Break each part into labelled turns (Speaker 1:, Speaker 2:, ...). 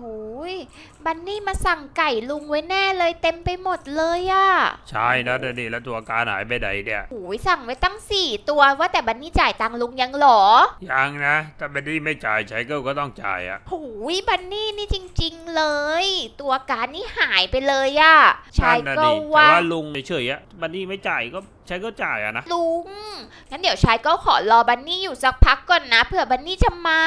Speaker 1: โอ้ยบันนี่มาสั่งไก่ลุงไว้แน่เลยเต็มไปหมดเลยอะ
Speaker 2: ใช่นะเดี๋ยวนี่แล้วตัวการหายไปไหนเนี่ย
Speaker 1: โอ้ยสั่งไว้ตั้งสี่ตัวว่าแต่บันนี่จ่ายตังค์ลุงยังเหรอ
Speaker 2: ยังนะถ้าไม่ได้ไม่จ่ายใช้ก็ก็ต้องจ่ายอะ
Speaker 1: โอ้ยบันนี่นี่จริงๆเลย ตัวการนี่หายไปเลยอะชาย
Speaker 2: นั่น
Speaker 1: ก็
Speaker 2: น่ะดิแต่
Speaker 1: ว่า
Speaker 2: ว่าลุงเฉยๆอะบันนี่ไม่จ่ายก็ใช้ก็จ่ายอะนะ
Speaker 1: ลุงงั้นเดี๋ยวชายก็ขอรอบันนี่อยู่สักพักก่อนนะเผื่อบันนี่จะมา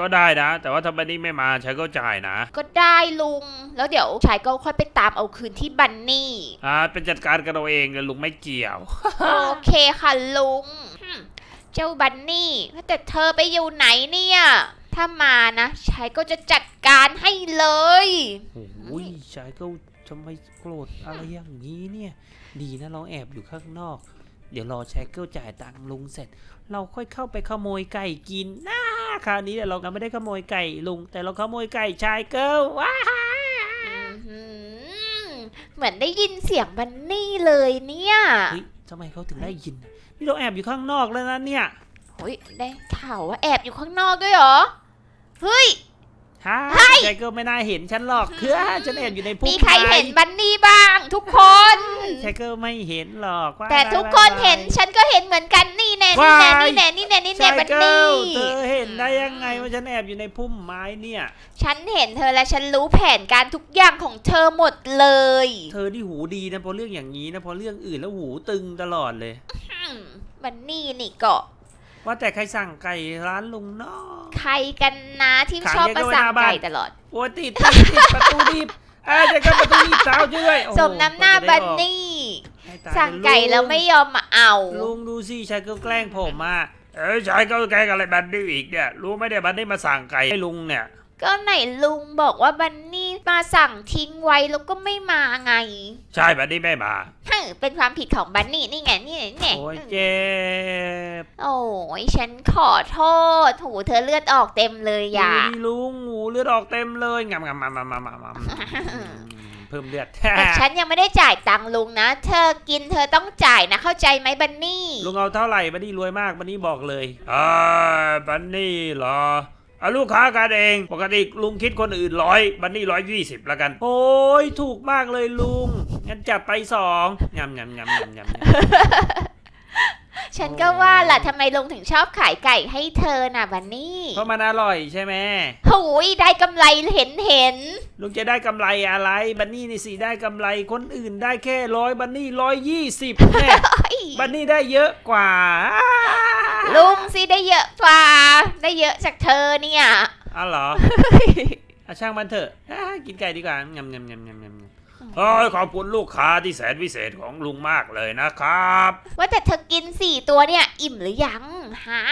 Speaker 2: ก็ได้นะ แต่ว่าถ้าบันนี่ไม่มาใช้ก็จ่ายนะ
Speaker 1: ก็ได้ลุง แล้วเดี๋ยวชายก็ค่อยไปตามเอาคืนที่บันนี่
Speaker 2: อ่าเป็นจัดการกันเราเองเลยลุงไม่เกี่ยว
Speaker 1: โอเคค่ะลุงหึ่มเจ้าบันนี่แต่เธอไปอยู่ไหนเนี่ย ถ้ามานะชายก็จะจัดการให้เลย
Speaker 2: โอ้ยชายก็ทำไมโกรธอะไรอย่างนี้เนี่ย ดีนะเราแอบอยู่ข้างนอก เดี๋ยวรอแชกเกิลจ่ายตังค์ลุงเสร็จ เราค่อยเข้าไปขโมยไก่กินนะคราวนี้เดี๋ยวเราไม่ได้ขโมยไก่ลุง แต่เราขโมยไก่ชายเกิลว้า
Speaker 1: อื้อหือเหมือนได้ยินเสียงบันนี่เลยเนี่ย
Speaker 2: เฮ้ยทำไมเขาถึงได้ยินน่ะนี่เราแอบอยู่ข้างนอกแล้วนะเนี่ย
Speaker 1: โอ้ยได้ข่าวว่าแอบอยู่ข้างนอกด้วยเหรอ เฮ้ย
Speaker 2: ฮะชายเกิลไม่น่าเห็นฉันหรอกเคือฉันแอบอยู่ในพุ่ม
Speaker 1: มีใคร
Speaker 2: ไม้
Speaker 1: เห็นบันนี่บ้าง ทุกคน
Speaker 2: ชายเกิลไม่เห็นหรอกว่า
Speaker 1: แต่ทุกคนเห็นฉันก็เห็นเหมือนกันนี่แน่นี่แน่นี่แน่นี่แน่นี่แน่
Speaker 2: ชาย
Speaker 1: บัน
Speaker 2: เกิ
Speaker 1: นี่
Speaker 2: ลเธอเห็นได้ยังไงว่าฉันแอบอยู่ในพุ่มไม้เนี่ย
Speaker 1: ฉันเห็นเธอและฉันรู้แผนการทุกอย่างของเธอหมดเลย
Speaker 2: เธอที่หูดีนะเพราะเรื่องอย่างนี้นะเพราะเรื่องอื่นแล้วหูตึงตลอดเลย
Speaker 1: อืมบันนี่นี่ก็
Speaker 2: ว่าแต่ใครสั่งไก่ร้านลุงเนาะ
Speaker 1: ใครกันนะที่
Speaker 2: ขัง
Speaker 1: ชอบ
Speaker 2: เย
Speaker 1: มา
Speaker 2: ก็ไว้
Speaker 1: สั่ง
Speaker 2: หน้าบ้าน
Speaker 1: ไก่ตลอด
Speaker 2: โอ้ยติดติดติดประตูรีบเอ้ยจะก็ประตูรีบเช้าช่วยโอ้โห
Speaker 1: สมน้ำหน้าบัน
Speaker 2: กว่าจะได้ออก
Speaker 1: นี่
Speaker 2: ให้ตาย
Speaker 1: สั่งไก่
Speaker 2: ลุ
Speaker 1: แล้วไม่ยอมมาเอา
Speaker 2: ลุงดูสิชายก็แกล้งผมมาเอ้ยชายก็แกล้งอะไรบันนี่อีกเนี่ยรู้ไหมเนี่ยบันนี่มาสั่งไก่ให้ลุงเนี่ย
Speaker 1: ก็ไหนลุงบอกว่าบันนี่มาสั่งทิ้งไว้แล้วก็ไม่มาไง
Speaker 2: ใช่บันนี่ไม่มา
Speaker 1: ฮึเป็นความผิดของบันนี่นี่ไงนี่ไงนี่ไง
Speaker 2: โอ้ยเจ็บ
Speaker 1: โอ้ยฉันขอโทษหูเธอเลือดออกเต็มเลยอย่า
Speaker 2: ดูดิลุงหูเลือดออกเต็มเลยงำงำงำงำงำงำงำเพิ่มเลือด
Speaker 1: แต่ฉันยังไม่ได้จ่ายตังค์ลุงนะ เธอกินเธอต้องจ่ายนะเข้าใจไหมบันนี่
Speaker 2: ลุงเอาเท่าไหร่บันนี่รวยมากบันนี่บอกเลยอ่าบันนี่เหรอ เอาลูกค้ากันเอง ปกติลุงคิดคนอื่นร้อยบันนี่ร้อยยี่สิบแล้วกัน โอ้ยถูกมากเลยลุงงั้นจัดไปสองยำยำยำยำยำย
Speaker 1: ฉันก็ว่าล่ะทำไมลุงถึงชอบขายไก่ให้เธอน่ะบันนี่ำ
Speaker 2: เพราะมันอร่อยใช่ไหม
Speaker 1: หูยได้กำไรเห็นเห็น
Speaker 2: ลุงจะได้กำไรอะไร บันนี่นี่สิได้กำไรคนอื่นได้แค่ร้อยบันนี่ร้อยยี่สิบแน่
Speaker 1: เฮ้ย
Speaker 2: บันนี่ได้เยอะกว่า
Speaker 1: ลุงสิได้เยอะกว่า ได้เยอะจากเธอเนี่ย
Speaker 2: อ้าวเหรออะช่างมันเถอะอ่ากินไก่ดีกว่ายำยำยำยำยำยำโอ้ยขอบคุณลูกค้าที่แสนวิเศษของลุงมากเลยนะครับ
Speaker 1: ว่าแต่เธอกินสี่ตัวเนี่ย อิ่มหรือยังฮะ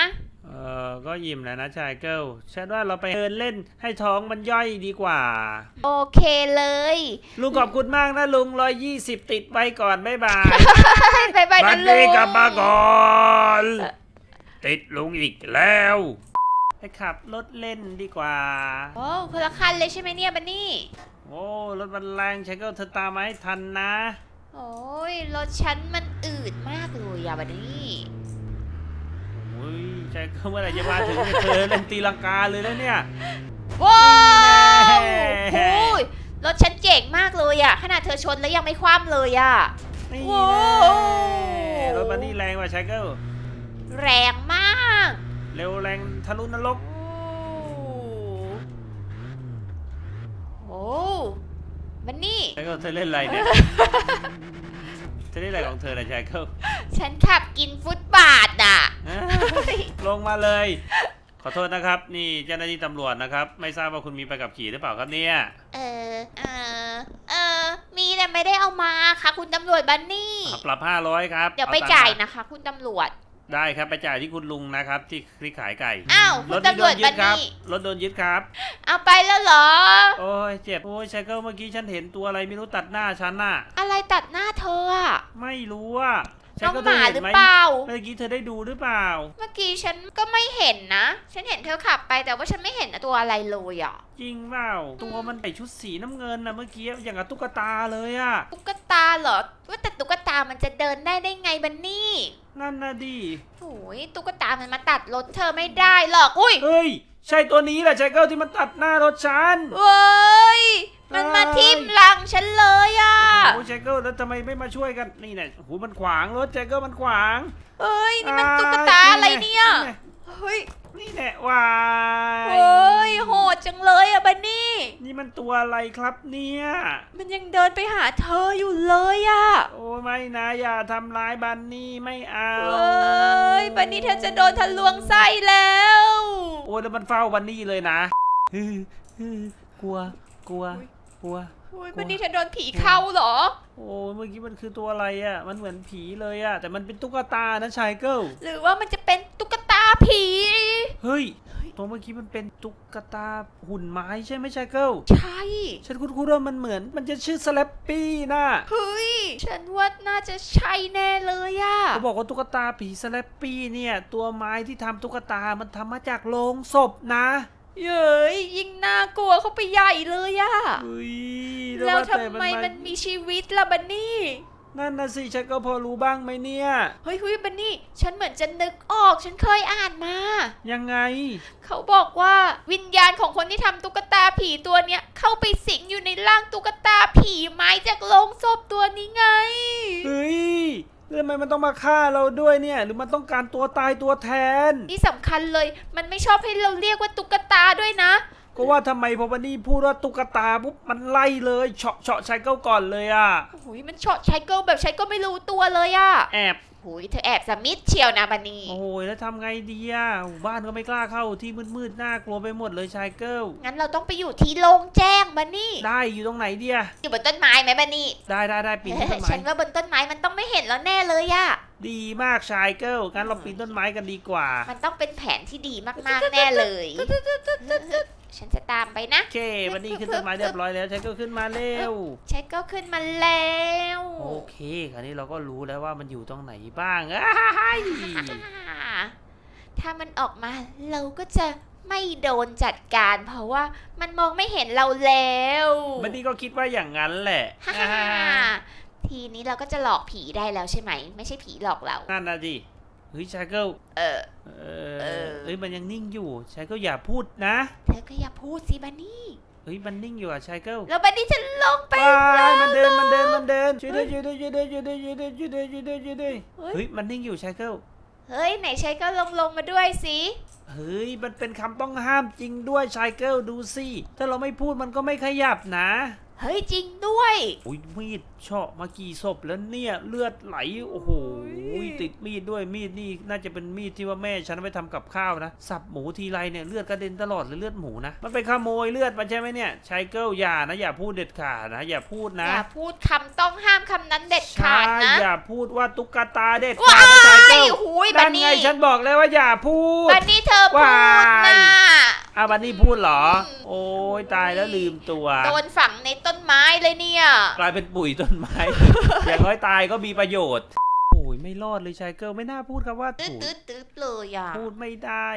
Speaker 2: เออก็ยิ้มแล้วนะชายเกิลฉันว่าเราไปเดินเล่นให้ท้องมันย่อยดีกว่า
Speaker 1: โอเคเลย
Speaker 2: ลุงขอบคุณมากนะลุงร้อยยี่สิบติดไว้ก่อนบ๊ายบาย
Speaker 1: บายบาย
Speaker 2: บั
Speaker 1: นะ
Speaker 2: น
Speaker 1: ลุ
Speaker 2: นี้
Speaker 1: ง
Speaker 2: กลับมาก่อน ติดลุงอีกแล้วไปขับรถเล่นดีกว่า
Speaker 1: โอ้คนละคันเลยใช่ไหมเนี่ยบันนี่
Speaker 2: โอ้รถมันแรงชายเกิลเธอตามมาให้ทันนะ
Speaker 1: โอ้ยรถฉันมันอืดมากเลยอะบันนี่
Speaker 2: โอ้ยชายเกิลเมื่อไหร่จะมาถึงเนี่ยเธอเล่นตีลังกาเลยแล้วเนี่ย
Speaker 1: ว้าว
Speaker 2: นี่แน่
Speaker 1: โอ้ยรถฉันเจ๋งมากเลยอะขนาดเธอชนแล้วยังไม่คว่ำเลยอะ
Speaker 2: นี่
Speaker 1: โอ้
Speaker 2: แน่รถมันนี่แรงกว่าชายเกิล
Speaker 1: แรงมาก
Speaker 2: เร็วแรงทะลุนรก
Speaker 1: โอ้บันนี่
Speaker 2: ชายเกิลเธอเล่นอะไรเนี่ย เธอเล่นอะไรของเธอนะชายเกิล
Speaker 1: ฉันขับกินฟุตบาทอะ
Speaker 2: ฮะลงมาเลย ขอโทษนะครับ นี่เจ้าหน้าที่ตำรวจนะครับ ไม่ทราบว่าคุณมีใบขับขี่หรือเปล่าครับเนี่ย
Speaker 1: เออ เออ เออ มีแต่ไม่ได้เอามาค่ะ คุณตำรวจบันนี่
Speaker 2: อะปรับ500ครับ
Speaker 1: เดี๋ยวไป
Speaker 2: อตังค์
Speaker 1: จ่าย
Speaker 2: ม
Speaker 1: นะคะ คุณตำรวจ
Speaker 2: ได้ครับไปจ่ายที่คุณลุงนะครับ ที่ที่ขายไก่
Speaker 1: อ้าว
Speaker 2: ร
Speaker 1: คุ
Speaker 2: ถ
Speaker 1: ณ
Speaker 2: ที่
Speaker 1: ตำ
Speaker 2: โด
Speaker 1: รวจ
Speaker 2: นยึ
Speaker 1: บั
Speaker 2: ด
Speaker 1: น
Speaker 2: ครับ
Speaker 1: นี่
Speaker 2: รถโดนยึดครับ
Speaker 1: เอาไปแล้วเหรอ
Speaker 2: โอ้ยเจ็บโอ้ยชายเกิลเมื่อกี้ฉันเห็นตัวอะไรไม่รู้ตัดหน้าฉันน่ะ
Speaker 1: อะไรตัดหน้าเธออะ
Speaker 2: ไม่รู้ว่าชา
Speaker 1: น้
Speaker 2: ย
Speaker 1: อง
Speaker 2: เกิล
Speaker 1: ห
Speaker 2: เธอ
Speaker 1: มา
Speaker 2: เห็น
Speaker 1: หรือ
Speaker 2: ไหม
Speaker 1: เปล่า
Speaker 2: เมื่อกี้เธอได้ดูหรือเปล่า
Speaker 1: เมื่อกี้ฉันก็ไม่เห็นนะ ฉันเห็นเธอขับไปแต่ว่าฉันไม่เห็นตัวอะไรเลยอะ
Speaker 2: จริงเปล่า ตัวมันใส่ชุดสีน้ำเงินนะเมื่อกี้อย่างกับตุ๊กตาเลยอะ
Speaker 1: ตุ๊กตาเหรอว่าแต่ตุ๊กตามันจะเดินได้ได้ไงบันนี่
Speaker 2: นั่นนะดิ
Speaker 1: โอ้ยตุ๊กตามันมาตัดรถเธอไม่ได้หรอก อุ้ย
Speaker 2: เฮ้ย ใช่ตัวนี้แหละชายเกิลที่มันตัดหน้ารถฉัน
Speaker 1: เว้ย มันมาทิ่มหลังฉันเลยอะ
Speaker 2: โอ้ชายเกิลแล้วทำไมไม่มาช่วยกันนี่เนี่ยโอ้โหมันขวางรถชายเกิลมันขวาง
Speaker 1: เอ้ยนี่มันตุ๊กตาอะไรเนี่ยเฮ้ย
Speaker 2: นี่แหละวาย
Speaker 1: เฮ้ยโหดจังเลยอะบันนี่
Speaker 2: นี่มันตัวอะไรครับเนี่ย
Speaker 1: มันยังเดินไปหาเธออยู่เลยอะ
Speaker 2: โอ้ไม่นะอย่าทำร้ายบันนี่ไม่เอา
Speaker 1: เอ้ยบันนี่เธอจะโดนทะลวงไส้แล้ว
Speaker 2: โอ้ยแล้วมันเฝ้าบันนี่เลยนะฮึฮึกลัวกลัว กลัว
Speaker 1: โอ้ยบันนี่เธอโดนผีเข้าเหรอ
Speaker 2: โอ้ยเมื่อกี้มันคือตัวอะไรอะ่ะ มันเหมือนผีเลยอะ่ะ แต่มันเป็นตุ๊กตานะชายเกิล
Speaker 1: หรือว่ามันจะเป็นตุ๊กตาผี
Speaker 2: เฮ้ย ตัวเมื่อกี้มันเป็นตุ๊กตาหุ่นไม้ใช่ไหมชายเกิล
Speaker 1: ใช่
Speaker 2: ฉันคุ้นๆว่ามันเหมือน มันจะชื่อสแลปปี้นะ
Speaker 1: เฮ้ย ฉันว่าน่าจะใช่แน่เลยอะ
Speaker 2: เขาบอกว่าตุ๊กตาผีสแลปปี้เนี่ย ตัวไม้ที่ทำตุ๊กตา มันทำมาจากโลงศพนะ
Speaker 1: เย้ยยิ่งน่ากลัวเข้าไปใหญ่เลยอะ
Speaker 2: เฮ้ย
Speaker 1: แล้วาทำไมมันมีชีวิตล่ะบันนี่
Speaker 2: นั่นนะสิฉันก็พอรู้บ้างไหมเนี่ย
Speaker 1: เฮ้ยเฮ้ยบันนี่ ฉันเหมือนจะนึกออกฉันเคยอ่านมา
Speaker 2: ยังไง
Speaker 1: เขาบอกว่าวิญญาณของคนที่ทำตุ๊กตาผีตัวเนี้ย เข้าไปสิงอยู่ในร่างตุ๊กตาผีไม้จากโลงศพตัวนี้ไง
Speaker 2: เฮ้ย แล้วทำไมมันต้องมาฆ่าเราด้วยเนี่ย หรือมันต้องการตัวตายตัวแทน
Speaker 1: ที่สำคัญเลย มันไม่ชอบให้เราเรียกว่าตุ๊กตาด้วยนะ
Speaker 2: ก็ว่าทำไมพอวันนี้พูดว่าตุ๊กตาปุ๊บมันไล่เลยเฉาะเฉาะชายเก้าก่อนเลยอะ
Speaker 1: โอ้ยมันเฉาะชายเกิลแบบชายเกิลไม่รู้ตัวเลยอะ
Speaker 2: แอบ
Speaker 1: โอ้ยเธอแอบสมิธเชียวนะบันนี่
Speaker 2: โอ้ยแล้วทำไงดีอะบ้านก็ไม่กล้าเข้าที่มืดๆน่ากลัวไปหมดเลยชายเกิล
Speaker 1: งั้นเราต้องไปอยู่ที่โล่งแจ้งบันนี่
Speaker 2: ได้อยู่ตรงไหนเดีย
Speaker 1: อยู่บนต้นไม้ไหมบันนี่
Speaker 2: ได้ได้ได้ปีนต้น
Speaker 1: ฉั
Speaker 2: ไม้
Speaker 1: นว่าบนต้นไม้มันต้องไม่เห็นแล้วแน่เลยอะ
Speaker 2: ดีมากชายเกิลงั้นเราปีนต้นไม้กันดีกว่า
Speaker 1: มันต้องเป็นแผนที่ดีมากๆแน่เลย ฉันจะตามไปนะ
Speaker 2: โอเค วันนี้ขึ้นต้นไม้เรียบร้อยแล้วชายเกิลขึ้นมาเร็ว
Speaker 1: เช็คก็ขึ้นมาแล้ว
Speaker 2: โอเค คราวนี้เราก็รู้แล้วว่ามันอยู่ตรงไหนบ้างอ้าย
Speaker 1: อ่าถ้ามันออกมาเราก็จะไม่โดนจัดการ เพราะว่ามันมองไม่เห็นเราแล้ว
Speaker 2: มันนี่ก็คิดว่าอย่างนั้นแหละ
Speaker 1: ฮ่าฮ่าฮ่าทีนี้เราก็จะหลอกผีได้แล้วใช่ไหม ไม่ใช่ผีหลอกเรา
Speaker 2: นั่นนะดิ เฮ้ยชายเกิล
Speaker 1: เออ
Speaker 2: เอ
Speaker 1: เอ
Speaker 2: อ
Speaker 1: อ
Speaker 2: เอ้ยมันยังนิ่งอยู่ชายเกิลอย่าพูดนะ
Speaker 1: เธอก็อย่าพูดสิบันนี่
Speaker 2: เฮ้ยมันนิ่งอยู่อะชายเกิล
Speaker 1: แล้วบันนี่จะลงไป
Speaker 2: ว้ายมันเดินมันเดินมันเดินช่วยด้วยช่วยด้วยช่วยด้วยช่วยด้วยช่วยด้วยช่วยด้วยช่วยด้วยช่วยด้วย
Speaker 1: เฮ้ย
Speaker 2: เฮ้ยมันนิ่งอยู่ชายเกิล
Speaker 1: เฮ้ยไหนใช้ก็ลงลงมาด้วยสิ
Speaker 2: เฮ้ยมันเป็นคำต้องห้ามจริงด้วยชายเกิลดูสิถ้าเราไม่พูดมันก็ไม่ขยับนะ
Speaker 1: เฮ้ยจริงด้วย
Speaker 2: อุ้ยมีดเฉาะมากี่ศพแล้วเนี่ยเลือดไหลโอ้โห ติดมีดด้วยมีดนี่น่าจะเป็นมีดที่ว่าแม่ฉันเอาไปทำกับข้าวนะสับหมูทีไรเนี่ยเลือดกระเด็นตลอดเลยเลือดหมูนะมันไปขโมยเลือดมาใช่ไหมเนี่ยชายเกิลอย่านะอย่าพูดเด็ดขาดนะอย่าพูดนะ
Speaker 1: อย่าพูดคำต้องห้ามคำนั้นเด็ดขาดนะ
Speaker 2: ใช่อย่าพูดว่าตุ๊กตาเด็ด
Speaker 1: ว้า
Speaker 2: ขาดนะชายเกิ
Speaker 1: ย
Speaker 2: ล
Speaker 1: หูยบั
Speaker 2: นั่
Speaker 1: น
Speaker 2: น
Speaker 1: นี่
Speaker 2: ไงฉันบอกแล้วว่าอย่าพูด
Speaker 1: บันนี่เธอพูด
Speaker 2: ว้าย
Speaker 1: นะ
Speaker 2: อาบันนี่พูดเหรอ โอ้ยตายแล้วลืมตัว
Speaker 1: โดนฝังในต้นไม้เลยเนี่ย
Speaker 2: กลายเป็นปุ๋ยต้นไม้ อย่างน้อยตายก็มีประโยชน์โอ้ย ไม่รอดเลยชายเกิลไม่น่าพูดคำว่า
Speaker 1: ตืด
Speaker 2: ถูก
Speaker 1: ตืดตืดเลยอะ
Speaker 2: พูดไม่ได้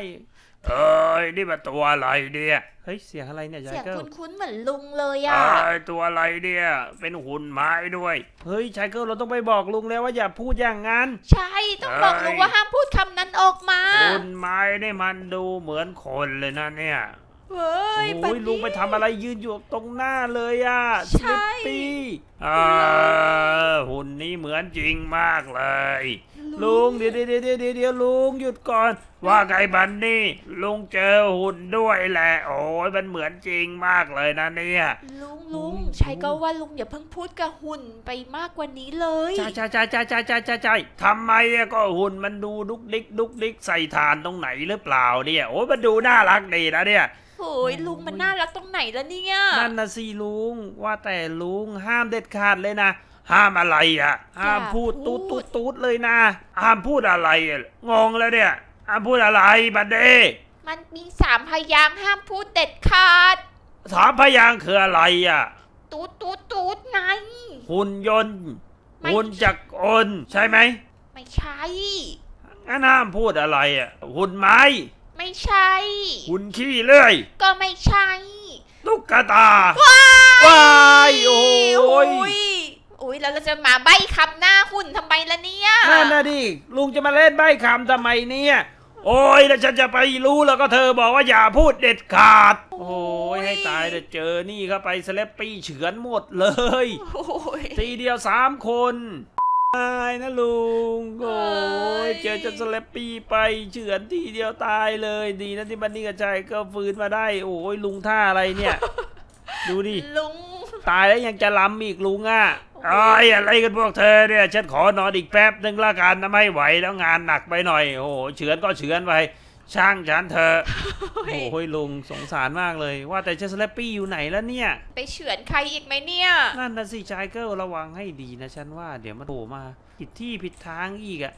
Speaker 2: เอ้ยนี่มันตัวอะไรเนี่ยเฮ้ยเสียงอะไรเนี่ยชา
Speaker 1: เสี
Speaker 2: ย
Speaker 1: ยง
Speaker 2: เกิล
Speaker 1: คุ้นๆเหมือนลุงเลย
Speaker 2: เอ้
Speaker 1: อะ
Speaker 2: ยตัวอะไรเนี่ย เป็นหุ่นไม้ด้วย เฮ้ยชายเกิลเราต้องไปบอกลุงแล้วว่าอย่าพูดอย่างนั้น
Speaker 1: ใช่ ต้องบอกลุงว่าห้ามพูดคำนั้นออกมา
Speaker 2: หุ่นไม้นี่มันดูเหมือนคนเลยนะเนี่ย
Speaker 1: เฮ้ยบั
Speaker 2: โอ้
Speaker 1: น
Speaker 2: ย
Speaker 1: นี่
Speaker 2: ลุงไปทำอะไรยืนอยู่ตรงหน้าเลยอะ
Speaker 1: ใช่
Speaker 2: สลิปปี้อ่าหุ่นนี้เหมือนจริงมากเลย ลุงเดี๋ยวเดี๋ยวเดี๋ยวเดี๋ยวเดี๋ยวลุงหยุดก่อน ว่าไงบันนี่ลุงเจอหุ่นด้วยแหละโอ้ยมันเหมือนจริงมากเลยนะเนี่ย
Speaker 1: ลุงลุง
Speaker 2: ลุง
Speaker 1: ใช่ก็ว่าลุงอย่าเพิ่งพูดกับหุ่นไปมากกว่านี้เลย
Speaker 2: ใช่ใช่ใช่ใช่ใช่ใช่ใช่ใช่ทำไมอะก็หุ่นมันดูดุกดิกดุกดิกใส่ฐานตรงไหนหรือเปล่าเนี่ยโอ้ยมันดูน่ารักดีนะเนี่ย
Speaker 1: โอ้ยลุงมันน่ารักตรงไหนแล้วเนี่ย
Speaker 2: นั่นนะสิลุงว่าแต่ลุงห้ามเด็ดขาดเลยนะ ห้ามอะไรอะ ห้ามพูดตูดตูดตูดเลยนะ ห้ามพูดอะไรอะงงแล้วเนี่ย ห้ามพูดอะไรบันเด
Speaker 1: มันมีสามพยางค์ห้ามพูดเด็ดขาด
Speaker 2: สามพยางค์คืออะไรอะ
Speaker 1: ตูดตูดตูดไง
Speaker 2: หุ่นยนต์
Speaker 1: ไม่
Speaker 2: หุ่นจักรกลใช่ไหม
Speaker 1: ไม่ใช่
Speaker 2: งั้นห้ามพูดอะไรอะ หุ่นไม้
Speaker 1: ไม่ใช่
Speaker 2: หุ่นขี้เลื่อย
Speaker 1: ก็ไม่ใช่
Speaker 2: ตุ๊กตาว้าย โอ้ย
Speaker 1: ยโอ้ยแล้วเราจะมาใบ้คำหน้าหุ่นทำไมล่ะเนี่ย
Speaker 2: นั่นนะดิลุงจะมาเล่นใบ้คำทำไมเนี่ย โอ้ยแล้วฉันจะไปรู้แล้วก็เธอบอกว่าอย่าพูดเด็ดขาด โอ้ยให้ตายแต่เจอนี่เข้าไปสแลปปี้เฉือนหมดเลย
Speaker 1: โอ้ย
Speaker 2: ทีเดียวสามคนตายนะลุงโอ้ยเจอเจนสแลปปี้ไปเฉือนทีเดียวตายเลยดีนะที่บันนี่กระจายก็ฟื้นมาได้ โอ้ยลุงท่าอะไรเนี่ย ดูดิ
Speaker 1: ลุง
Speaker 2: ตายแล้วยังจะล้ำอีกลุงอะ ไอ้ยอะไรกันพวกเธอเนี่ยฉันขอนอนอีกแป๊บหนึ่งละกันนะไม่ไหวแล้วงานหนักไปหน่อย โอ้โหเฉือนก็เฉือนไปช่างฉันเถอะโอ้ยลุงสงสารมากเลย ว่าแต่เจสแลปปี้อยู่ไหนแล้วเนี่ย
Speaker 1: ไปเฉือนใครอีกไหมเนี่ย
Speaker 2: นั่นนะสิชายเกิลระวังให้ดีนะฉันว่าเดี๋ยวมันโผล่มาผิดที่ผิดทางอีกอะ่ะ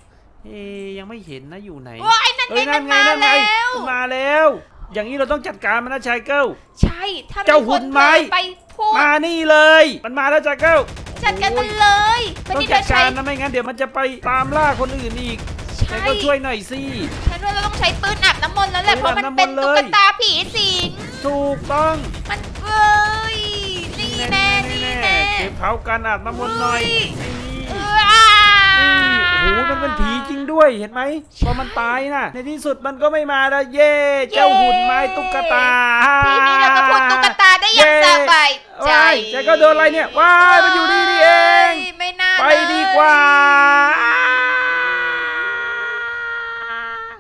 Speaker 2: เอ๊ยยังไม่เห็นนะอยู่ไหน
Speaker 1: ว้ายนั่นไง
Speaker 2: เอ้ย
Speaker 1: มันมา
Speaker 2: นั่นไง
Speaker 1: แล้ว
Speaker 2: มันมาแล้ว อย่างนี้เราต้องจัดการมันนะชายเกิล
Speaker 1: ใช่ ถ้า
Speaker 2: เจ้า
Speaker 1: มี
Speaker 2: หุ่
Speaker 1: คน
Speaker 2: น
Speaker 1: เผ
Speaker 2: ไม้
Speaker 1: ลอไปพูด
Speaker 2: มานี่เลย มันมาแล้วชายเกิล
Speaker 1: จัดการมันเลยวัน
Speaker 2: ต้อง
Speaker 1: นี้เธ
Speaker 2: จัด
Speaker 1: อใช้
Speaker 2: การนะไม่งั้นเดี๋ยวมันจะไปตามล่าคนอื่นอีก
Speaker 1: ใช่
Speaker 2: แต่ก็ช่วยหน่อยสิ
Speaker 1: ฉันว่าเราต้องใช้ปืนอาบน้ำมนต์แล้วแหละ
Speaker 2: ปืน
Speaker 1: เพราะมัน
Speaker 2: อาบน้ำม
Speaker 1: เป็น
Speaker 2: นต์เลย
Speaker 1: ตุ๊กตาผีสิง
Speaker 2: ถูกต้อง
Speaker 1: มันเอ้ยนี่แน่นี่
Speaker 2: แน่
Speaker 1: แน่
Speaker 2: เก็บเผากันอาบน้ำมนต์หน่อย
Speaker 1: เฮ้
Speaker 2: หมันเป็นผีจริงด้วยเห็นไหมพอมันตายน่ะ ในที่สุดมันก็ไม่มาแล้วเย่เจ้าหุ่นไม้ตุ๊กตา
Speaker 1: ทีนี้เราก็พูดตุ๊กตาได้อย่างสบายใจ
Speaker 2: แต่ก็โดนอะไรเนี่ยว้ายมันอยู่นี่นี่
Speaker 1: เอง ไม่น่าไปดีกว่า